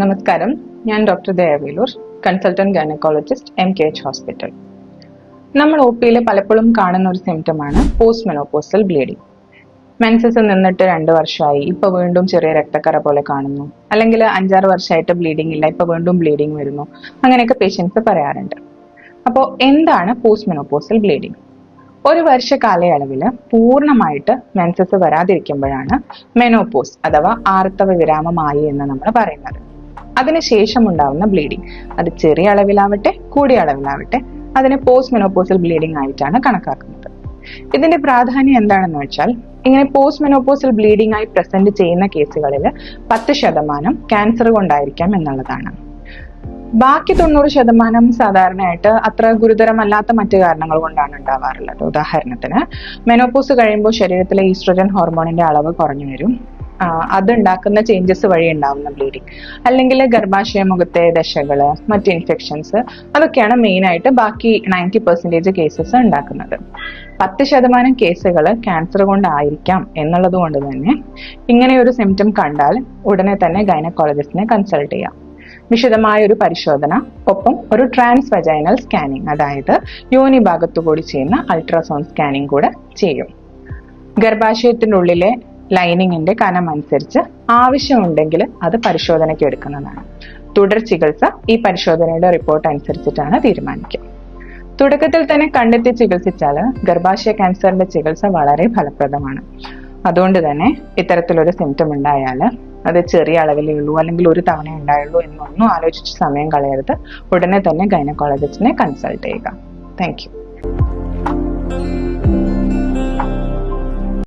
നമസ്കാരം. ഞാൻ doctor ദയാവേലൂർ consultant gynaecologist M K H hospital. നമ്മൾ ഒ പിയിൽ പലപ്പോഴും കാണുന്ന ഒരു സിംറ്റം ആണ് പോസ്റ്റ് മെനോപോസൽ ബ്ലീഡിംഗ് മെൻസസ് നിന്നിട്ട് രണ്ട് വർഷമായി ഇപ്പൊ വീണ്ടും ചെറിയ രക്തക്കറ പോലെ കാണുന്നു. അല്ലെങ്കിൽ അഞ്ചാറ് വർഷമായിട്ട് ബ്ലീഡിംഗ് ഇല്ല ഇപ്പൊ വീണ്ടും ബ്ലീഡിംഗ് വരുന്നു. അങ്ങനെയൊക്കെ പേഷ്യൻസ് പറയാറുണ്ട്. അപ്പോൾ എന്താണ് പോസ്റ്റ് മെനോപോസൽ ബ്ലീഡിംഗ് ഒരു വർഷ കാലയളവിൽ പൂർണമായിട്ട് മെൻസസ് വരാതിരിക്കുമ്പോഴാണ് മെനോപോസ് അഥവാ ആർത്തവ വിരാമമായി എന്ന് നമ്മൾ പറയുന്നത്. അതിനുശേഷം ഉണ്ടാവുന്ന ബ്ലീഡിംഗ് അത് ചെറിയ അളവിലാവട്ടെ കൂടിയ അളവിലാവട്ടെ അതിനെ പോസ്റ്റ് മെനോപോസൽ ബ്ലീഡിംഗ് ആയിട്ടാണ് കണക്കാക്കുന്നത്. ഇതിന്റെ പ്രാധാന്യം എന്താണെന്ന് വെച്ചാൽ ഇങ്ങനെ പോസ്റ്റ് മെനോപോസൽ ബ്ലീഡിംഗ് ആയി പ്രസന്റ് ചെയ്യുന്ന കേസുകളിൽ പത്ത് ശതമാനം ക്യാൻസർ കൊണ്ടായിരിക്കാം എന്നുള്ളതാണ്. ബാക്കി തൊണ്ണൂറ് ശതമാനം സാധാരണയായിട്ട് അത്ര ഗുരുതരമല്ലാത്ത മറ്റു കാരണങ്ങൾ കൊണ്ടാണ് ഉണ്ടാവാറുള്ളത്. ഉദാഹരണത്തിന് മെനോപോസ് കഴിയുമ്പോൾ ശരീരത്തിലെ ഈസ്ട്രജൻ ഹോർമോണിന്റെ അളവ് കുറഞ്ഞു വരും. ആ, അത് ഉണ്ടാക്കുന്ന ചേഞ്ചസ് വഴി ഉണ്ടാവുന്ന ബ്ലീഡിങ് അല്ലെങ്കിൽ ഗർഭാശയ മുഖത്തെ ദശകൾ മറ്റ് ഇൻഫെക്ഷൻസ് അതൊക്കെയാണ് മെയിൻ ആയിട്ട് ബാക്കി നയന്റി പെർസെന്റേജ് കേസസ് ഉണ്ടാക്കുന്നത്. പത്ത് ശതമാനം കേസുകൾ ക്യാൻസർ കൊണ്ടായിരിക്കാം എന്നുള്ളത് കൊണ്ട് തന്നെ ഇങ്ങനെ ഒരു സിംറ്റം കണ്ടാൽ ഉടനെ തന്നെ ഗൈനക്കോളജിസ്റ്റിനെ കൺസൾട്ട് ചെയ്യാം. വിശദമായ ഒരു പരിശോധന ഒപ്പം ഒരു ട്രാൻസ് വജൈനൽ സ്കാനിങ് അതായത് യോനി ഭാഗത്തു കൂടി ചെയ്യുന്ന അൾട്രാസൗണ്ട് സ്കാനിങ് കൂടെ ചെയ്യും. ഗർഭാശയത്തിന്റെ ഉള്ളിലെ ലൈനിങ്ങിന്റെ കനം അനുസരിച്ച് ആവശ്യമുണ്ടെങ്കിൽ അത് പരിശോധനയ്ക്ക് എടുക്കുന്നതാണ്. തുടർ ചികിത്സ ഈ പരിശോധനയുടെ റിപ്പോർട്ട് അനുസരിച്ചിട്ടാണ് തീരുമാനിക്കുക. തുടക്കത്തിൽ തന്നെ കണ്ടെത്തി ചികിത്സിച്ചാൽ ഗർഭാശയ ക്യാൻസറിന്റെ ചികിത്സ വളരെ ഫലപ്രദമാണ്. അതുകൊണ്ട് തന്നെ ഇത്തരത്തിലൊരു സിംറ്റം ഉണ്ടായാൽ അത് ചെറിയ അളവിലേ ഉള്ളൂ അല്ലെങ്കിൽ ഒരു തവണ ഉണ്ടായുള്ളൂ എന്നൊന്നും ആലോചിച്ച് സമയം കളയരുത്. ഉടനെ തന്നെ ഗൈനക്കോളജിസ്റ്റിനെ കൺസൾട്ട് ചെയ്യുക. താങ്ക്